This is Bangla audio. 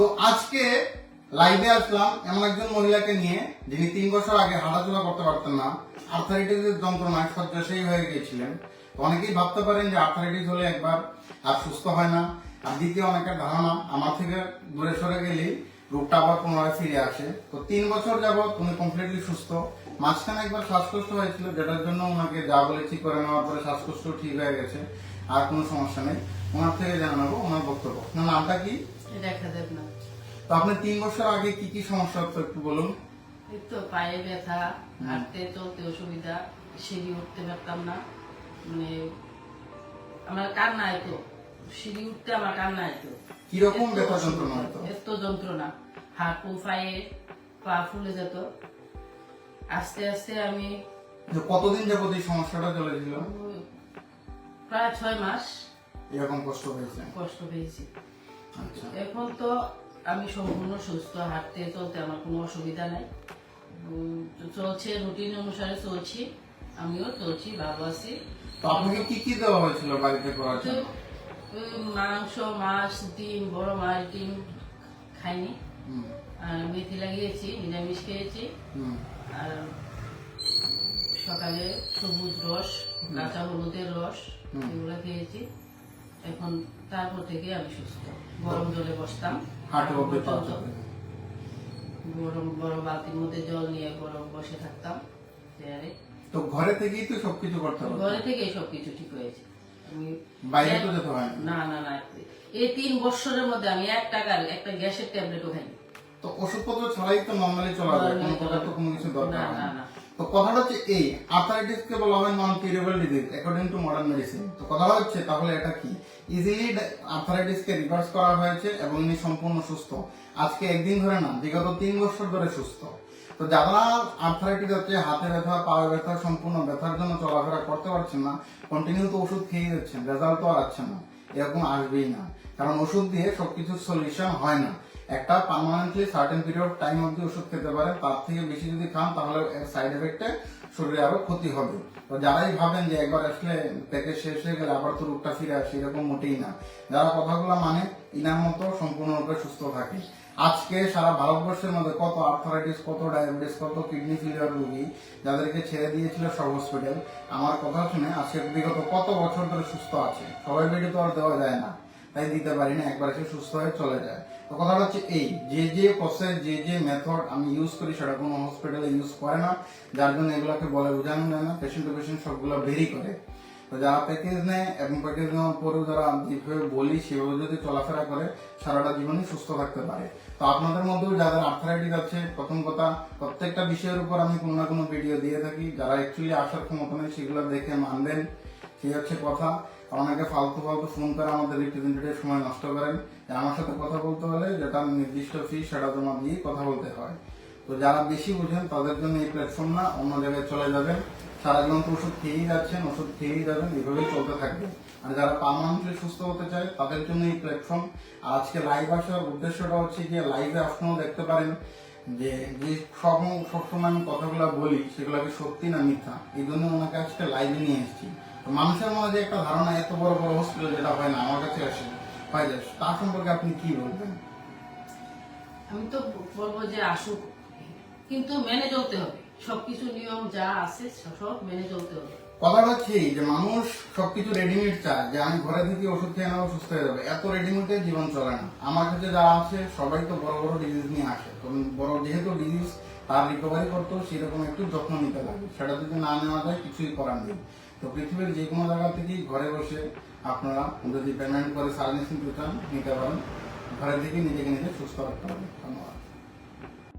তো আজকে লাইভে আসলাম এমন একজন মহিলাকে নিয়ে যিনি তিন বছর আগে হাঁটাচলা করতে পারতেন না আর্থারাইটিসের যন্ত্রণায় শয্যাশায়ী হয়ে গিয়েছিলেন। অনেকেই ভাবতে পারেন যে আর্থারাইটিস হলে একবার আর সুস্থ হয় না। আর দ্বিতীয় অনেকের ধারণা, আমার থেকে দূরে সরে গেলেই রোগটা আবার পুনরায় ফিরে আসে। তো তিন বছর যাবৎ উনি কমপ্লিটলি সুস্থ। মাঝখানে একবার শ্বাসকষ্ট হয়েছিল, যেটার জন্য ওনাকে যা বলেছি করে নেওয়ার পরে শ্বাসকষ্ট ঠিক হয়ে গেছে, আর কোনো সমস্যা নেই। ওনার থেকে জেনে নেব, ওনার বক্তব্য। ওনার নামটা কি? তো আপনি তিন বছর আগে কি কি সমস্যা হতো একটু বলুন? তো পায়ে ব্যথা হাঁটতে চলতে অসুবিধা সিঁড়ি উঠতে পারতাম না। মানে আমার কান্না সিঁড়ি উঠতে আমার কান্না কীরকম ব্যথা যন্ত্রণা হতো? এত যন্ত্রণা। হাঁটু পায়ে পা ফুলে যেত। আস্তে আস্তে আমি কতদিন যাবত এই সমস্যাটা চলেছিল প্রায় ছয় মাস এরকম কষ্ট হয়েছে কষ্ট পেয়েছি। এখন তো আমি সম্পূর্ণ সুস্থ হাঁটতে চলতে আমার কোনো অসুবিধা নাই। চলছে রুটিন অনুসারে চলছি আমিও চলছি ভালো আছি। আপনাকে কি কি দেওয়া হয়েছিল বাড়িতে করার জন্য? মাংস মাছ ডিম বড় মাছ ডিম খাইনি। আর মেথি লাগিয়েছি নিরামিষ খেয়েছি। আর সকালে সবুজ রস কাঁচা হলুদের রস। এগুলো খেয়েছি। এখন তারপর থেকে আমি সুস্থ। গরম জলে বসতাম। গরম বড় বালতির মধ্যে জল নিয়ে গরম বসে থাকতাম চেয়ারে তো ঘরে থেকেই তো সবকিছু করতে হবে। ঘরে থেকে সবকিছু ঠিক হয়েছে। আমি বাইরে তো যেতে হয় না। না না এই তিন বছরের মধ্যে আমি এক টাকার একটা গ্যাসের ট্যাবলেটও খাইনি। তো ওষুধপত্র ছাড়াই তো নর্মালি চলা যায় কোনো প্রকার তো কোনো কিছু দরকার না। তো কথাটা হচ্ছে এই আর্থারাইটিস কে বলা হয় non curable disease according to modern medicine তো কথা হচ্ছে তাহলে এটা কি? ইজিলি আর্থারাইটিস কে রিভার্স করা হয়েছে এবং ইনি সম্পূর্ণ সুস্থ। আজকে একদিন ধরে না বিগত তিন বছর ধরে সুস্থ। তো যারা আর্থারাইটিস হচ্ছে হাতে ব্যথা পায়ে ব্যথা সম্পূর্ণ ব্যথার জন্য চলাফেরা করতে পারছেন না কন্টিনিউ তো ওষুধ খেয়ে যাচ্ছেন রেজাল্ট তো আর আসছে না। এরকম আসবেই না। কারণ ওষুধ দিয়ে সবকিছুর সলিউশন হয় না। একটা পার্মানেন্টলি সার্টেন পিরিয়ড টাইম অব্দি ওষুধ খেতে পারেন, তার থেকে বেশি যদি খান, তাহলে সাইড এফেক্টে শরীরে আরও ক্ষতি হবে। তো যারাই ভাবেন যে একবার আসলে প্যাকেজ শেষ হয়ে গেলে আবার তো রোগটা ফিরে আসে, এরকম মোটেই না। যারা কথাগুলো মানে ইনার মতো সম্পূর্ণরূপে সুস্থ থাকে। আজকে সারা ভারতবর্ষের মধ্যে কত আর্থারাইটিস কত ডায়াবেটিস কত কিডনি ফেলিয়ার রোগী যাদেরকে ছেড়ে দিয়েছিল সব হসপিটাল আমার কথা শুনে আজকে বিগত কত বছর ধরে সুস্থ আছে? সবাই বেডে তো আর দেওয়া যায় না। তাই দিতে পারি না, একবার সে সুস্থ হয়ে চলে যায়। তো কথাটা হচ্ছে এই, যে যে প্রসেস যে যে মেথড আমি ইউজ করি, সেটা কোনো হসপিটালে ইউজ করে না। যার জন্য এগুলোকে বলে বোঝানো যায় না। পেশেন্ট টু পেশেন্ট সবগুলো ভেরি করে। তো যারা প্যাকেজ নেয় এবং প্যাকেজ নেওয়ার পরেও যারা যেভাবে বলি, সেভাবে যদি চলাফেরা করে, সারাটা জীবনই সুস্থ থাকতে পারে। তো আপনাদের মধ্যেও যাদের আর্থারাইটিস আছে, প্রথম কথা, প্রত্যেকটা বিষয়ের উপর আমি কোনো না কোনো ভিডিও দিয়ে থাকি। যারা অ্যাকচুয়ালি আসার ক্ষমতা নেই, সেগুলো দেখে মানবেন। সেই হচ্ছে কথা। অনেকে ফালতু ফালতু ফোন করে আমাদের রিপ্রেজেন্টেটিভ সময় নষ্ট করেন। আমার সাথে কথা বলতে হলে যেটা নির্দিষ্ট ফি সেটা জমা দিয়ে কথা বলতে হয়। তো যারা বেশি বুঝেন, তাদের জন্য এই প্ল্যাটফর্ম না, অন্য জায়গায় চলে যাবেন। সারা জীবন তো ওষুধ খেয়েই যাচ্ছেন, ওষুধ খেয়েই যাবেন, এভাবেই চলতে থাকবে। আর যারা পার্মানেন্টলি সুস্থ হতে চায়, তাদের জন্য এই প্ল্যাটফর্ম আজকে লাইভ আসার উদ্দেশ্যটা হচ্ছে গিয়ে লাইভে আপনারাও দেখতে পারেন যে যে সব সবসময় আমি কথাগুলো বলি, সেগুলো কি সত্যি না মিথ্যা? এই জন্য ওনাকে আজকে লাইভে নিয়ে এসেছি। মানুষের মধ্যে যে একটা ধারণা এত বড় বড় হসপিটাল যেটা হয় না আমার কাছে আসে হয় যায়। তার সম্পর্কে আপনি কি বলবেন? আমি তো বলব যে আসুক। কিন্তু মেনে চলতে হবে। সবকিছু নিয়ম যা আছে সব মেনে চলতে হবে। কথাটা হচ্ছে যে মানুষ সবকিছু রেডিমেড চায় যে আমি ঘরে থেকে ওষুধ খেয়ে নেব সুস্থ হয়ে যাবে। এত রেডিমেডে জীবন চলে না। আমার কাছে যারা আছে সবাই তো বড় বড় ডিজিজ নিয়ে আসে। তো বড় যেহেতু ডিজিজ তার রিকভারি করতেও সেরকম একটু যত্ন নিতে লাগে সেটা যদি না নেওয়া যায় কিছুই করার নেই। তো পৃথিবীর যে কোনো জায়গা থেকেই ঘরে বসে আপনারা যদি পেমেন্ট করে সার্ভিস নিতে চান নিতে পারেন ঘরে থেকে নিজেকে নিজে সুস্থ রাখতে পারেন ধন্যবাদ।